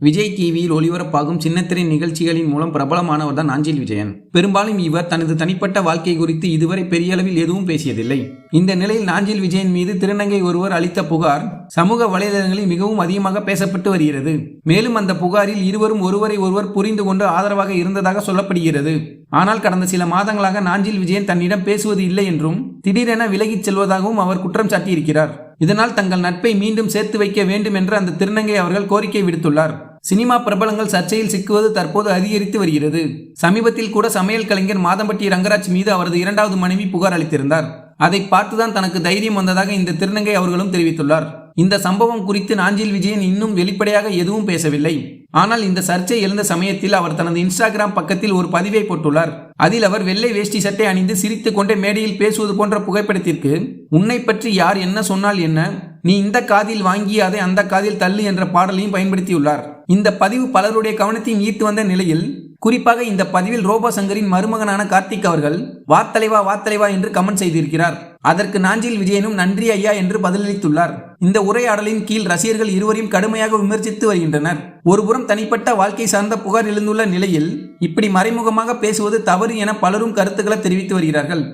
விஜய் டிவியில் ஒளிபரப்பாகும் சின்னத்திரை நிகழ்ச்சிகளின் மூலம் பிரபலமானவர் தான் நாஞ்சில் விஜயன். பெரும்பாலும் இவர் தனது தனிப்பட்ட வாழ்க்கை குறித்து இதுவரை பெரிய அளவில் எதுவும் பேசியதில்லை. இந்த நிலையில் நாஞ்சில் விஜயன் மீது திருநங்கை ஒருவர் அளித்த புகார் சமூக வலைதளங்களில் மிகவும் அதிகமாக பேசப்பட்டு வருகிறது. மேலும் அந்த புகாரில் இருவரும் ஒருவரை ஒருவர் புரிந்து கொண்டு ஆதரவாக இருந்ததாக சொல்லப்படுகிறது. ஆனால் கடந்த சில மாதங்களாக நாஞ்சில் விஜயன் தன்னிடம் பேசுவது இல்லை என்றும் திடீரென விலகிச் செல்வதாகவும் அவர் குற்றம் சாட்டியிருக்கிறார். இதனால் தங்கள் நட்பை மீண்டும் சேர்த்து வைக்க வேண்டும் என்று அந்த திருநங்கை அவர்கள் கோரிக்கை விடுத்துள்ளார். சினிமா பிரபலங்கள் சர்ச்சையில் சிக்குவது தற்போது அதிகரித்து வருகிறது. சமீபத்தில் கூட சமையல் கலைஞர் மாதம்பட்டி ரங்கராஜ் மீது அவரது இரண்டாவது மனைவி புகார் அளித்திருந்தார். அதை பார்த்துதான் தனக்கு தைரியம் வந்ததாக இந்த திருநங்கை அவர்களும் தெரிவித்துள்ளார். இந்த சம்பவம் குறித்து நாஞ்சில் விஜயன் இன்னும் வெளிப்படையாக எதுவும் பேசவில்லை. ஆனால் இந்த சர்ச்சை எழுந்த சமயத்தில் அவர் தனது இன்ஸ்டாகிராம் பக்கத்தில் ஒரு பதிவை போட்டுள்ளார். அதில் அவர் வெள்ளை வேஷ்டி சட்டை அணிந்து சிரித்து கொண்டே மேடையில் பேசுவது போன்ற புகைப்படத்திற்கு உன்னை பற்றி யார் என்ன சொன்னால் என்ன? நீ இந்த காதில் வாங்கி அதை அந்த காதில் தள்ளு என்ற பாடலையும் பயன்படுத்தியுள்ளார். இந்த பதிவு பலருடைய கவனத்தையும் ஈர்த்து வந்த நிலையில் குறிப்பாக இந்த பதிவில் ரோபோ சங்கரின் மருமகனான கார்த்திக் அவர்கள் வாத்தலைவா வாத்தலைவா என்று கமெண்ட் செய்திருக்கிறார். அதற்கு நாஞ்சில் விஜயனும் நன்றி ஐயா என்று பதிலளித்துள்ளார். இந்த உரையாடலின் கீழ் ரசிகர்கள் இருவரையும் கடுமையாக விமர்சித்து வருகின்றனர். ஒருபுறம் தனிப்பட்ட வாழ்க்கை சார்ந்த புகார் எழுந்துள்ள நிலையில் இப்படி மறைமுகமாக பேசுவது தவறு என பலரும் கருத்துக்களை தெரிவித்து வருகிறார்கள்.